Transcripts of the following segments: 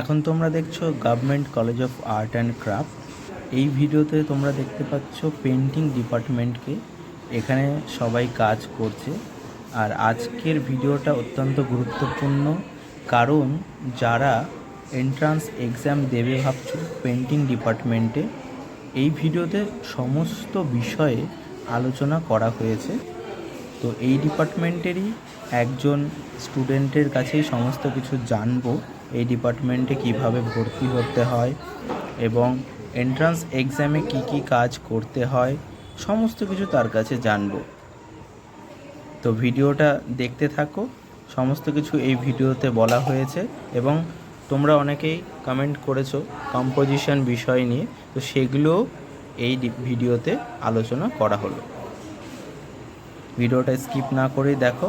এখন তোমরা দেখছ government college of art and craft এই ভিডিওতে তোমরা দেখতে পাচ্ছ পেন্টিং ডিপার্টমেন্টকে এখানে সবাই কাজ করছে। আর আজকের ভিডিওটা অত্যন্ত গুরুত্বপূর্ণ। কারণ যারা এন্ট্রান্স এক্সাম দেবে ভাবছ পেন্টিং ডিপার্টমেন্টে এই ভিডিওতে সমস্ত বিষয়ে আলোচনা করা হয়েছে। তো এই ডিপার্টমেন্টেরই একজন স্টুডেন্টের কাছেই সমস্ত কিছু জানব। এই ডিপার্টমেন্টে কীভাবে ভর্তি হতে হয় এবং এন্ট্রান্স এক্সামে কি কি কাজ করতে হয়, সমস্ত কিছু তার কাছে জানব। তো ভিডিওটা দেখতে থাকো। সমস্ত কিছু এই ভিডিওতে বলা হয়েছে এবং তোমরা অনেকেই কমেন্ট করেছ কম্পোজিশন বিষয় নিয়ে। তো সেগুলোও এই ভিডিওতে আলোচনা করা হলো। ভিডিওটা স্কিপ না করেই দেখো।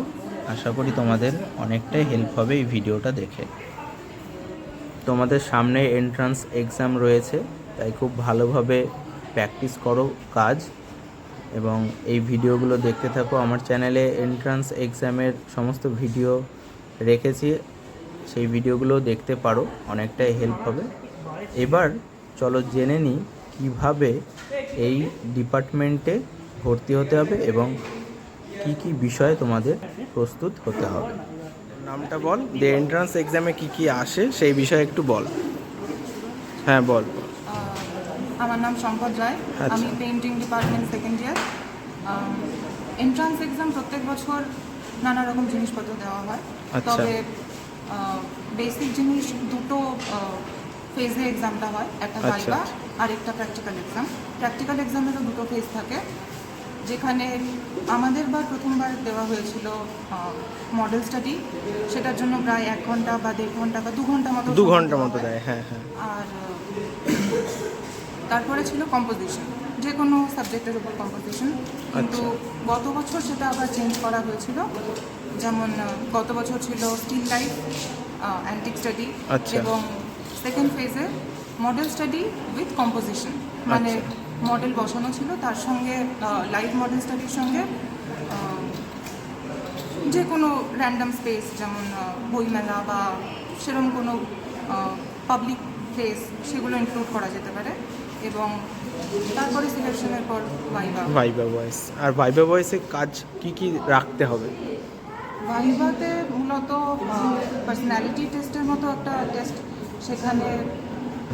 আশা করি তোমাদের অনেকটাই হেল্প হবে এই ভিডিওটা দেখে। তোমাদের সামনে এন্ট্রান্স এক্সাম রয়েছে, তাই খুব ভালোভাবে প্র্যাকটিস করো কাজ। এবং এই ভিডিওগুলো দেখতে থাকো। আমার চ্যানেলে এন্ট্রান্স এক্সামের সমস্ত ভিডিও রেখেছি, সেই ভিডিওগুলো দেখতে পারো, অনেকটাই হেল্প হবে। এবার চলো জেনে নিই কীভাবে এই ডিপার্টমেন্টে ভর্তি হতে হবে এবং কি কি বিষয়ে তোমাদের প্রস্তুত হতে হবে নামটা বল যে এন্ট্রান্স এক্সামে কি কি আসে সেই বিষয়ে একটু বল হ্যাঁ বল বল। আমার নাম শঙ্কর রায় আচ্ছা। আমি painting department second year entrance exam প্রত্যেক বছর নানা রকম জিনিসপত্র দেওয়া হয় আচ্ছা। তবে বেসিক জিনিস দুটো ফেজে এক্সামটা হয় একটা ভাইবা আচ্ছা। আর একটা প্র্যাকটিক্যাল এক্সাম প্র্যাকটিক্যাল এক্সামেরও দুটো ফেজ থাকে যেখানে আমাদের বার প্রথমবার দেওয়া হয়েছিল মডেল স্টাডি সেটার জন্য প্রায় এক ঘণ্টা বা দেড় ঘণ্টা বা দু ঘণ্টা মতো দু ঘণ্টার মতো দেয় হ্যাঁ হ্যাঁ। আর তারপরে ছিল কম্পোজিশন যে কোনো সাবজেক্টের উপর কম্পোজিশন কিন্তু আচ্ছা। গত বছর সেটা আবার চেঞ্জ করা হয়েছিল। যেমন গত বছর ছিল স্টিল লাইফ অ্যান্টিক স্টাডি। এবং সেকেন্ড ফেজে মডেল স্টাডি উইথ কম্পোজিশন মানে আচ্ছা। মডেল বসানো ছিল তার সঙ্গে লাইভ মডেল স্টাডির সঙ্গে যে কোনো র্যান্ডাম স্পেস যেমন বইমেলা বা সেরকম কোনো পাবলিক প্লেস সেগুলো ইনক্লুড করা যেতে পারে। এবং তারপরে সিলেকশনের পর ভাইবা ভাইবা ভয়েস আর ভাইবা ভয়েসে কাজ কি কি রাখতে হবে? ভাইভাতে মূলত পার্সোনালিটি টেস্টের মতো একটা টেস্ট সেখানে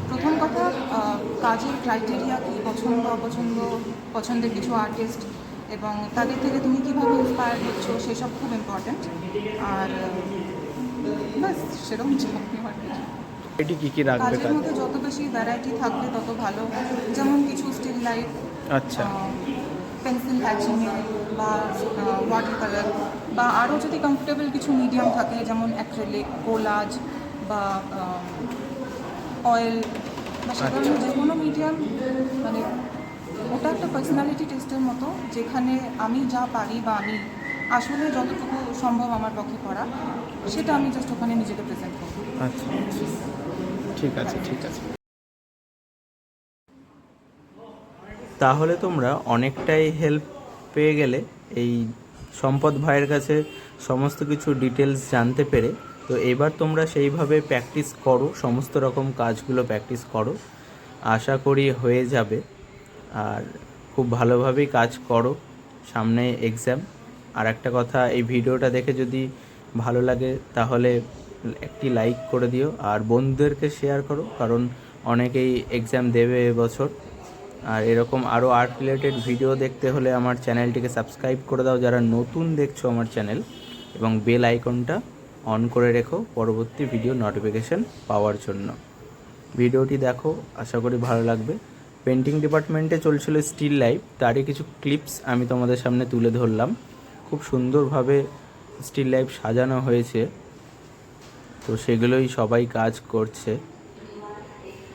প্রথম কথা কাজের ক্রাইটেরিয়া কী? পছন্দ অপছন্দ পছন্দের কিছু আর্টিস্ট এবং তাদের থেকে তুমি কীভাবে ইন্সপায়ার হচ্ছ সেসব খুব ইম্পর্ট্যান্ট আর ব্যাস সেরকম এটি কি কি রাখবে কাজের মধ্যে যত বেশি ভ্যারাইটি থাকবে তত ভালো। যেমন কিছু স্টিল লাইফ আচ্ছা। পেন্সিল হ্যাচিং বা ওয়াটার কালার বা আরও যদি কমফোর্টেবল কিছু মিডিয়াম থাকে যেমন অ্যাক্রেলিক কোলাজ বা অয়েল বা সে ধরনের যে কোনো মিডিয়াম মানে ওটা একটা পার্সোনালিটি টেস্টের মতো, যেখানে আমি যা পারি বা আমি আসলে যতটুকু সম্ভব আমার পক্ষে করা, সেটা আমি জাস্ট ওখানে নিজেকে প্রেজেন্ট করব। আচ্ছা ঠিক আছে ঠিক আছে। তাহলে তোমরা অনেকটাই হেল্প পেয়ে গেলে এই সম্পদ ভাইয়ের কাছে সমস্ত কিছু ডিটেলস জানতে পেরে তো এবার তোমরা সেইভাবে প্র্যাকটিস করো, সমস্ত রকম কাজগুলো প্র্যাকটিস করো। আশা করি হয়ে যাবে। আর খুব ভালোভাবেই কাজ করো সামনে এক্সাম আর একটা কথা, এই ভিডিওটা দেখে যদি ভালো লাগে, তাহলে একটি লাইক করে দিও। আর বন্ধুদেরকে শেয়ার করো, কারণ অনেকেই এক্সাম দেবে এবছর। আর এরকম আরও আর্ট রিলেটেড ভিডিও দেখতে হলে আমার চ্যানেলটিকে সাবস্ক্রাইব করে দাও, যারা নতুন দেখছ আমার চ্যানেল এবং বেল আইকনটা অন করে রেখো পরবর্তী ভিডিও নোটিফিকেশন পাওয়ার জন্য। ভিডিওটি দেখো, আশা করি ভালো লাগবে। পেন্টিং ডিপার্টমেন্টে চলছিল স্টিল লাইফ তারই কিছু ক্লিপস আমি তোমাদের সামনে তুলে ধরলাম। খুব সুন্দরভাবে স্টিল লাইফ সাজানো হয়েছে। তো সেগুলোই সবাই কাজ করছে।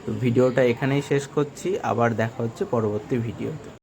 তো ভিডিওটা এখানেই শেষ করছি, আবার দেখা হচ্ছে পরবর্তী ভিডিওতে